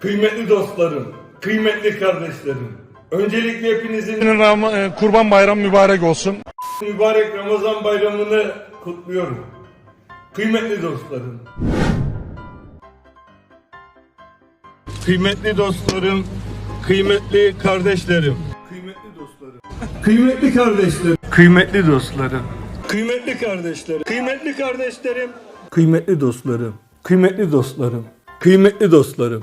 Kıymetli dostlarım, kıymetli kardeşlerim. Öncelikle hepinizin Ram- e, Kurban Bayram mübarek olsun. mübarek Ramazan bayramını kutluyorum. Kıymetli dostlarım. Kıymetli dostlarım, kıymetli kardeşlerim. Kıymetli dostlarım. Kıymetli kardeşlerim. Kıymetli dostlarım. Kıymetli kardeşlerim. Kıymetli kardeşlerim. Kıymetli dostlarım. Kıymetli dostlarım. Kıymetli dostlarım.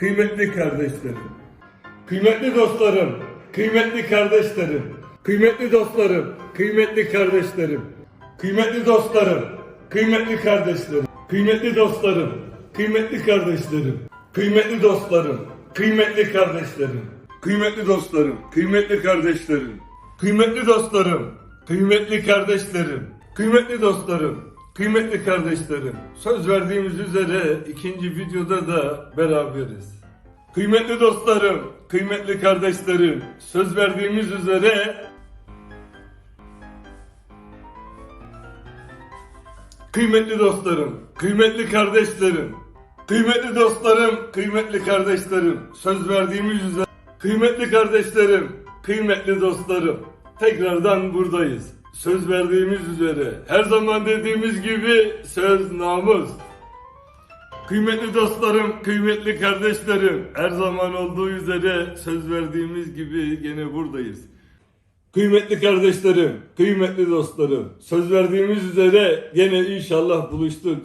Kıymetli kardeşlerim. Kıymetli dostlarım, kıymetli kardeşlerim, kıymetli dostlarım, kıymetli kardeşlerim, kıymetli dostlarım, kıymetli kardeşlerim, kıymetli dostlarım, kıymetli kardeşlerim, kıymetli dostlarım, kıymetli kardeşlerim, kıymetli dostlarım, kıymetli kardeşlerim, kıymetli dostlarım, kıymetli kardeşlerim, kıymetli dostlarım, kıymetli kardeşlerim. Söz verdiğimiz üzere ikinci videoda da beraberiz. Kıymetli dostlarım, kıymetli kardeşlerim, söz verdiğimiz üzere Kıymetli dostlarım, kıymetli kardeşlerim, kıymetli dostlarım, kıymetli kardeşlerim, söz verdiğimiz üzere kıymetli kardeşlerim, kıymetli dostlarım, tekrardan buradayız. Söz verdiğimiz üzere, her zaman dediğimiz gibi söz namus. Kıymetli dostlarım, kıymetli kardeşlerim, her zaman olduğu üzere söz verdiğimiz gibi gene buradayız. Kıymetli kardeşlerim, kıymetli dostlarım, söz verdiğimiz üzere gene inşallah buluştuk.